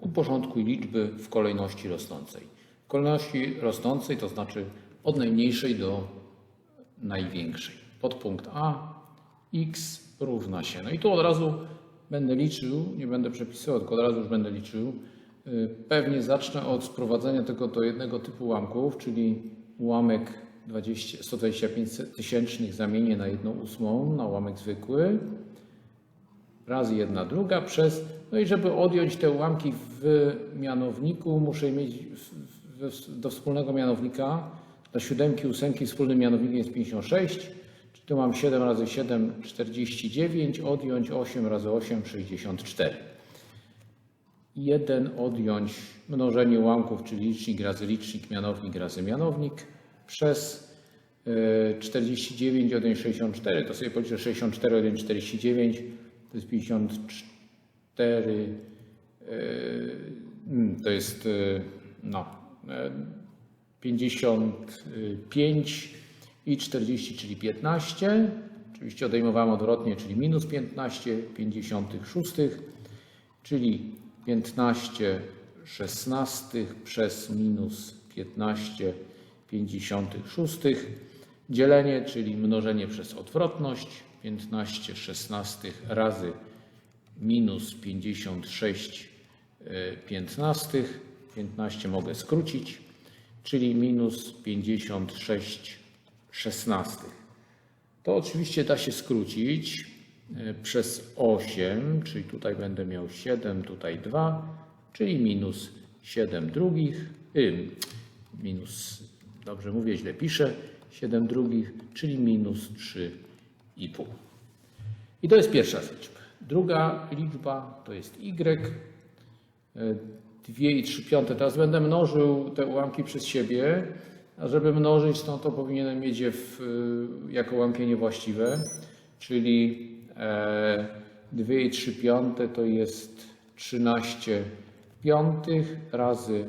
uporządkuj liczby w kolejności rosnącej. W kolejności rosnącej to znaczy od najmniejszej do największej. Podpunkt A x równa się. No i tu od razu będę liczył, nie będę przepisywał, tylko od razu już będę liczył. Y, Pewnie zacznę od sprowadzenia tego do jednego typu ułamków, czyli ułamek 20, 125 tysięcznych zamienię na 1 ósmą, na ułamek zwykły, razy jedna druga przez, no i żeby odjąć te ułamki w mianowniku, muszę mieć do wspólnego mianownika, dla siódemki, ósemki wspólnym mianownikiem jest 56, czyli tu mam 7 razy 7, 49, odjąć 8 razy 8, 64. 1 odjąć mnożenie ułamków, czyli licznik razy licznik, mianownik razy mianownik, przez y, 49 odjąć 64. To sobie policzę 64 odjąć 49, to jest 54, y, mm, to jest y, no, y, 55 i 40, czyli 15. Oczywiście odejmowałem odwrotnie, czyli minus 15 56 czyli 15 szesnastych przez minus 15 56. Dzielenie, czyli mnożenie przez odwrotność. 15 szesnastych razy minus 56 e, piętnastych. 15 mogę skrócić, czyli minus 56 szesnastych. To oczywiście da się skrócić e, przez 8, czyli tutaj będę miał 7, tutaj 2, czyli minus 7 drugich, y, minus, dobrze mówię, źle piszę, 7 drugich, czyli minus 3,5. I to jest pierwsza z liczb. Druga liczba to jest y, 2 i 3 piąte. Teraz będę mnożył te ułamki przez siebie, a żeby mnożyć, no to powinienem mieć je w, y, jako ułamki niewłaściwe, czyli e, 2 i 3 piąte to jest 13 piątych razy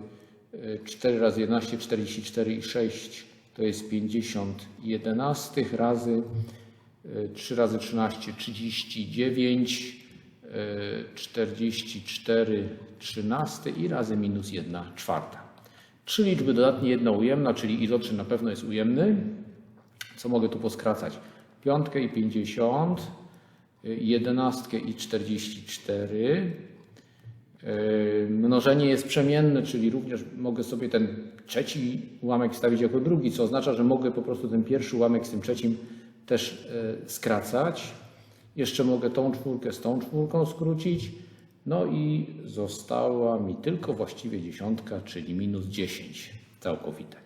e, 4 razy 11, 44 i 6 to jest 50 jedenastych razy e, 3 razy 13, 39 e, 44 13 i razy minus 1 czwarta. Trzy liczby dodatnie, jedna ujemna, czyli iloczyn na pewno jest ujemny. Co mogę tu poskracać? Piątkę i 50, y, jedenastkę i 44. Yy, Mnożenie jest przemienne, czyli również mogę sobie ten trzeci ułamek stawić jako drugi, co oznacza, że mogę po prostu ten pierwszy ułamek z tym trzecim też e, skracać. Jeszcze mogę tą czwórkę z tą czwórką skrócić. No i została mi tylko właściwie dziesiątka, czyli minus 10 całkowite.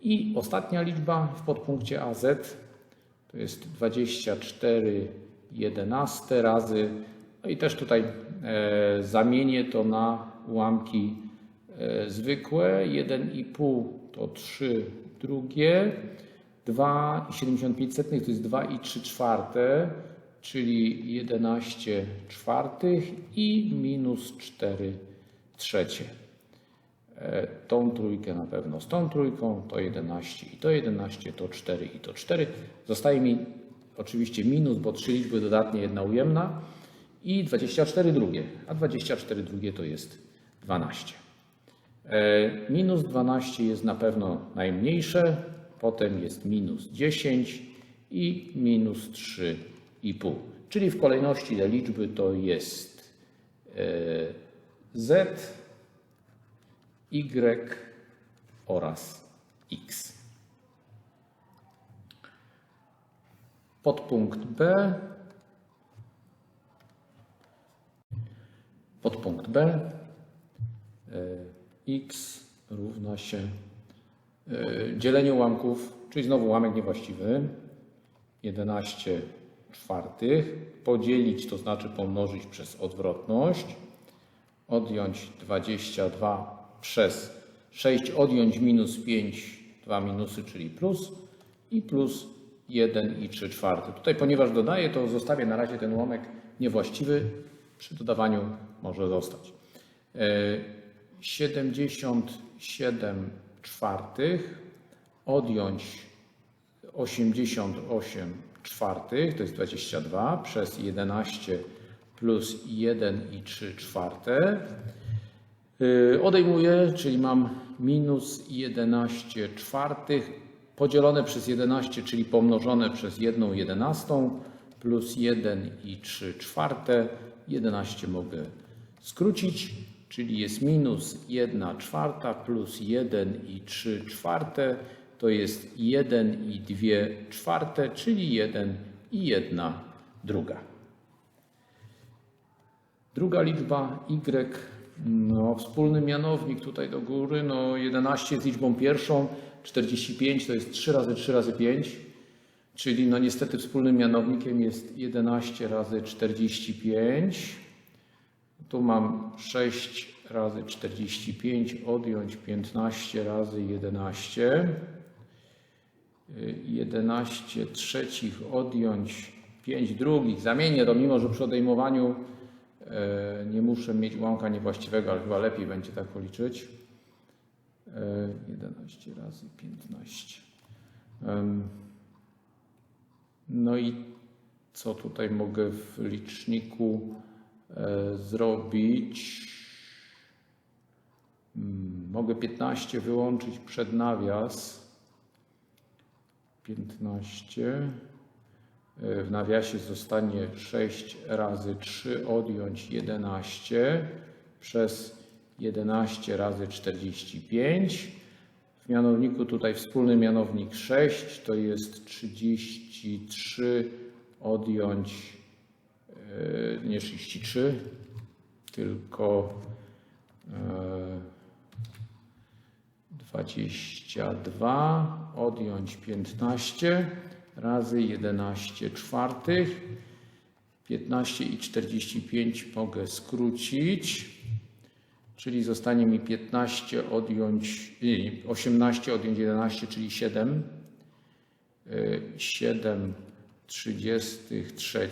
I ostatnia liczba w podpunkcie AZ to jest 24 11 razy, no i też tutaj zamienię to na ułamki e, zwykłe. 1,5 to 3 drugie, 2,75 to jest 2 i 3 czwarte, czyli 11 czwartych i minus 4 trzecie. E, Tą trójkę na pewno z tą trójką, to 11 i to 11, to 4 i to 4. Zostaje mi oczywiście minus, bo trzy liczby dodatnie, jedna ujemna i 24 drugie, a 24 drugie to jest 12. E, Minus 12 jest na pewno najmniejsze, potem jest minus 10 i minus 3,5. Czyli w kolejności te liczby to jest e, z, y oraz x. Podpunkt B. Podpunkt B. e, x równa się e, dzieleniu ułamków, czyli znowu ułamek niewłaściwy. 11 czwartych. Podzielić to znaczy pomnożyć przez odwrotność. Odjąć 22 przez 6, odjąć minus 5, dwa minusy, czyli plus i plus 1 i 3 czwarte. Tutaj, ponieważ dodaję, to zostawię na razie ten ułamek niewłaściwy. Przy dodawaniu może zostać. E, 77 czwartych odjąć 88 czwartych, to jest 22, przez 11 plus 1 i 3 czwarte. Yy, Odejmuję, czyli mam minus 11 czwartych podzielone przez 11, czyli pomnożone przez 1 jedenastą plus 1 i 3 czwarte. 11 mogę skrócić, czyli jest minus 1 czwarta plus 1 i 3 czwarte. To jest 1 i 2 czwarte, czyli 1 i 1 druga. Druga liczba y, no, wspólny mianownik tutaj do góry, no 11 jest liczbą pierwszą, 45 to jest 3 razy 3 razy 5, czyli no niestety wspólnym mianownikiem jest 11 razy 45. Tu mam 6 razy 45, odjąć 15 razy 11. 11 trzecich odjąć 5 drugich. Zamienię to, mimo że przy odejmowaniu e, nie muszę mieć ułamka niewłaściwego, ale chyba lepiej będzie tak policzyć. E, 11 razy 15. No i co tutaj mogę w liczniku e, zrobić? Mm, Mogę 15 wyłączyć przed nawias. 15. E, W nawiasie zostanie 6 razy 3 odjąć 11 przez 11 razy 45. Mianowniku tutaj wspólny mianownik 6 to jest 33 odjąć e, nie 33, tylko e, 22 odjąć 15 razy 11 czwartych. 15 i 45 mogę skrócić, czyli zostanie mi 15 odjąć, nie, 18 odjąć 11, czyli 7. Y, 7 33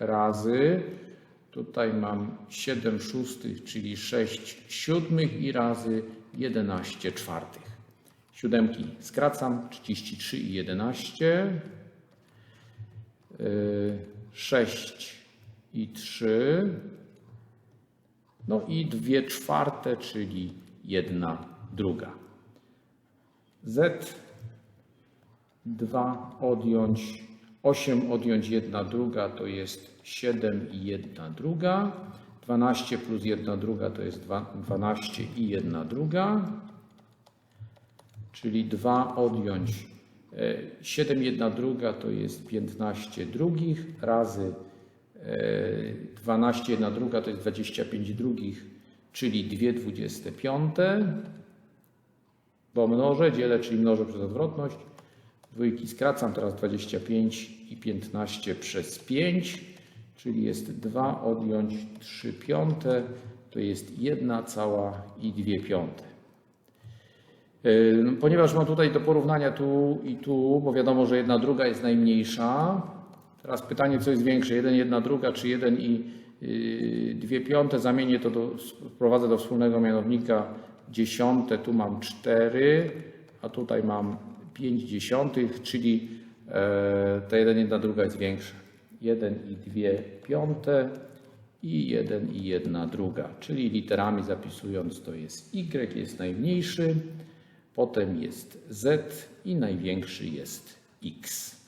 razy, tutaj mam 7 szóstych, czyli 6 siódmych i razy 11 czwartych. Siódemki skracam, 33 i 11. 6 i 3. No i 2 czwarte, czyli 1 druga. Z 2 odjąć 8 odjąć 1 druga to jest 7 i 1 druga. 12 plus 1 druga to jest dwa- 12 i 1 druga. Czyli 2 odjąć e, 7 1 druga to jest 15 drugich razy e, 12 1 druga to jest 25 drugich, czyli 2 25. Bo mnożę, dzielę, czyli mnożę przez odwrotność. Dwójki skracam, teraz 25 i 15 przez 5, czyli jest 2 odjąć 3 piąte, to jest 1 cała i 2 piąte. Ponieważ mam tutaj do porównania tu i tu, bo wiadomo, że jedna druga jest najmniejsza. Teraz pytanie, co jest większe, 1 jedna druga, czy 1 i yy, 2 piąte. Zamienię to, do, wprowadzę do wspólnego mianownika dziesiąte, tu mam 4, a tutaj mam 5 dziesiątych, czyli e, ta 1 jedna druga jest większa. 1 i 2 piąte i 1 i 1 druga, czyli literami zapisując to jest y jest najmniejszy, potem jest z i największy jest x.